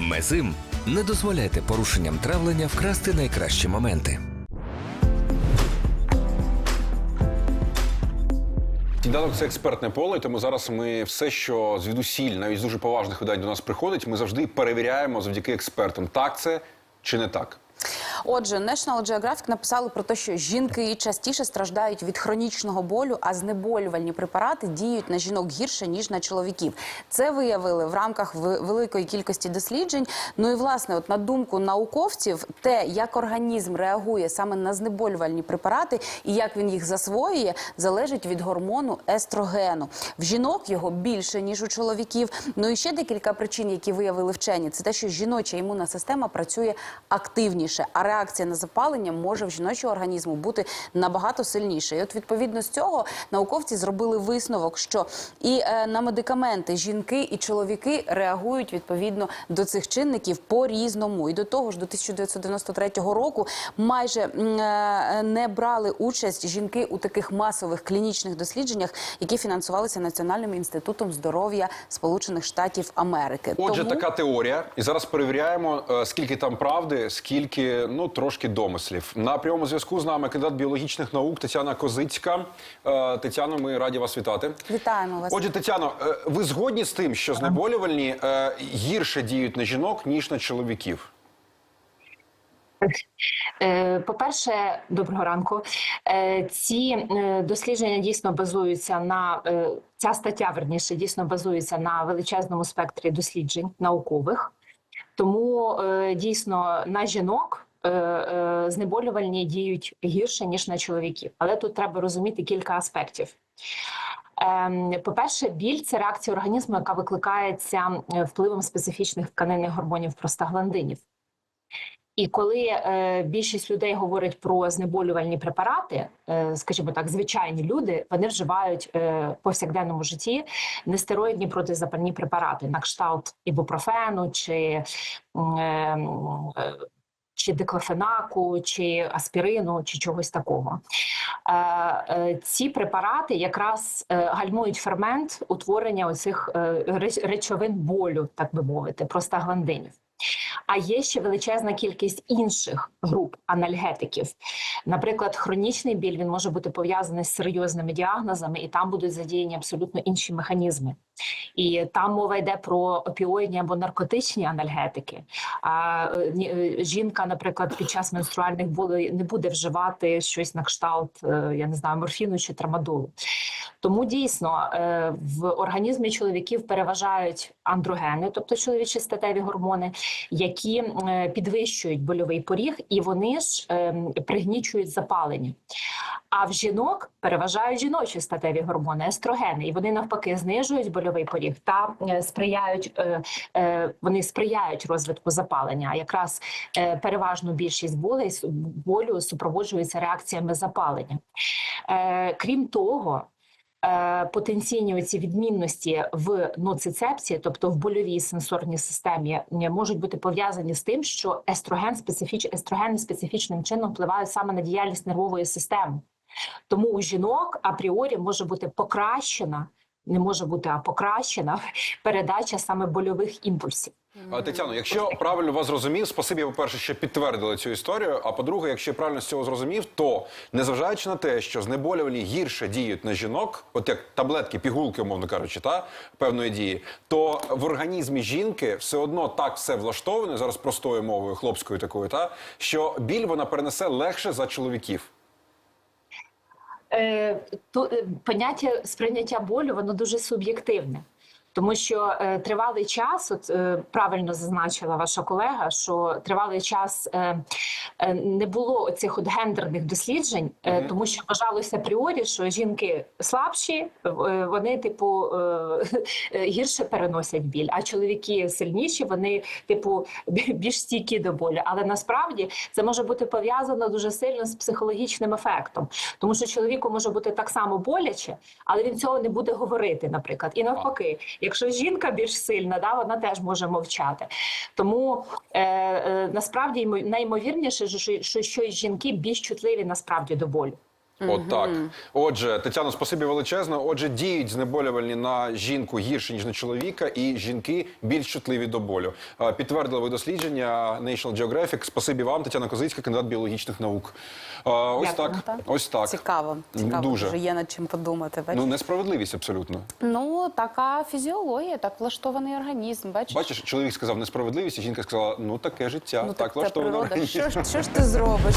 Мезим не дозволяйте порушенням травлення вкрасти найкращі моменти. Сніданок це експертне поле, тому зараз ми все, що звідусіль, навіть з дуже поважних видань до нас приходить, ми завжди перевіряємо завдяки експертам, так це чи не так. Отже, National Geographic написали про те, що жінки частіше страждають від хронічного болю, а знеболювальні препарати діють на жінок гірше ніж на чоловіків. Це виявили в рамках великої кількості досліджень. Ну і власне, от на думку науковців, те, як організм реагує саме на знеболювальні препарати і як він їх засвоює, залежить від гормону естрогену. В жінок його більше ніж у чоловіків. Ну і ще декілька причин, які виявили вчені, це те, що жіноча імунна система працює активніше, а реакція на запалення може в жіночого організму бути набагато сильніше. І от відповідно з цього науковці зробили висновок, що і е, на медикаменти жінки і чоловіки реагують відповідно до цих чинників по різному. І до того ж, до 1993 року майже е, не брали участь жінки у таких масових клінічних дослідженнях, які фінансувалися Національним інститутом здоров'я Сполучених Штатів Америки. Отже, Тому- така теорія, і зараз перевіряємо, е, скільки там правди, скільки ну трошки домислів. На прямому зв'язку з нами кандидат біологічних наук Тетяна Козицька. Е, Тетяно, ми раді вас вітати. Вітаємо вас. Отже, Тетяно, е, ви згодні з тим, що знеболювальні е, гірше діють на жінок ніж на чоловіків? По-перше, доброго ранку. Ці дослідження дійсно базуються на ця стаття, верніше, дійсно базується на величезному спектрі досліджень наукових. Тому дійсно на жінок знеболювальні діють гірше ніж на чоловіків. Але тут треба розуміти кілька аспектів. Ем, По-перше, біль це реакція організму, яка викликається е, впливом специфічних тканинних гормонів простагландинів. І коли е, більшість людей говорить про знеболювальні препарати, е, скажімо так, звичайні люди вони вживають е, в повсякденному житті нестероїдні протизапальні препарати на кшталт ібупрофену чи, е, е, чи диклофенаку, чи аспірину, чи чогось такого. Е, е, Ці препарати якраз е, гальмують фермент утворення оцих речовин болю, так би мовити, простагландинів. А є ще величезна кількість інших груп анальгетиків. Наприклад, хронічний біль він може бути пов'язаний з серйозними діагнозами, і там будуть задіяні абсолютно інші механізми. І там мова йде про опіоїдні або наркотичні анальгетики. А е, жінка, наприклад, під час менструальних болей не буде вживати щось на кшталт, е, я не знаю, морфіну чи трамадолу. Тому дійсно е, в організмі чоловіків переважають андрогени, тобто чоловічі статеві гормони, які підвищують больовий поріг, і вони ж пригнічують запалення. А в жінок переважають жіночі статеві гормони, естрогени, і вони навпаки знижують больовий поріг та е, сприяють е, е, вони сприяють розвитку запалення. Якраз переважну більшість болей болю супроводжується реакціями запалення. Крім того. Потенційні ці відмінності в ноцицепції, тобто в больовій сенсорній системі, можуть бути пов'язані з тим, що естроген специфіч... естрогени специфічним чином впливають саме на діяльність нервової системи. Тому у жінок апріорі може бути покращена, не може бути, а покращена передача саме больових імпульсів. Тетяно, якщо правильно вас зрозумів, спасибі, по-перше, що підтвердили цю історію. А по-друге, якщо я правильно з цього зрозумів, то незважаючи на те, що знеболювальні гірше діють на жінок, от як таблетки, пігулки, умовно кажучи, та певної дії, то в організмі жінки все одно так все влаштоване зараз простою мовою, хлопською такою, та що біль вона перенесе легше за чоловіків. Е, то, е, поняття сприйняття болю воно дуже суб'єктивне. Тому що е, тривалий час, от е, правильно зазначила ваша колега, що тривалий час е, е, не було цих от гендерних досліджень, е, Мгм. тому що вважалося апріорі, що жінки слабші, е, вони, типу, е, е, гірше переносять біль, а чоловіки сильніші, вони, типу, більш стійкі до болю. Але насправді це може бути пов'язано дуже сильно з психологічним ефектом, тому що чоловіку може бути так само боляче, але він цього не буде говорити, наприклад. І навпаки, якщо жінка більш сильна, да, вона теж може мовчати. Тому е, е, насправді найімовірніше, що, що, що жінки більш чутливі насправді до болю. От. Отже, Тетяно, спасибі величезно. Отже, діють знеболювальні на жінку гірше, ніж на чоловіка, і жінки більш чутливі до болю. Е, Підтвердили ви дослідження National Geographic. Спасибі вам, Тетяна Козицька, кандидат біологічних наук. Е, Ось Дякую. так. Ось так. Цікаво, цікаво, Дуже. дуже є над чим подумати. Бачиш? Ну, несправедливість абсолютно. Ну, така фізіологія, так влаштований організм. Бачиш? Бачиш, чоловік сказав несправедливість, і жінка сказала, ну таке життя, ну, так так влаштовано. організм. Що що ж ти зробиш?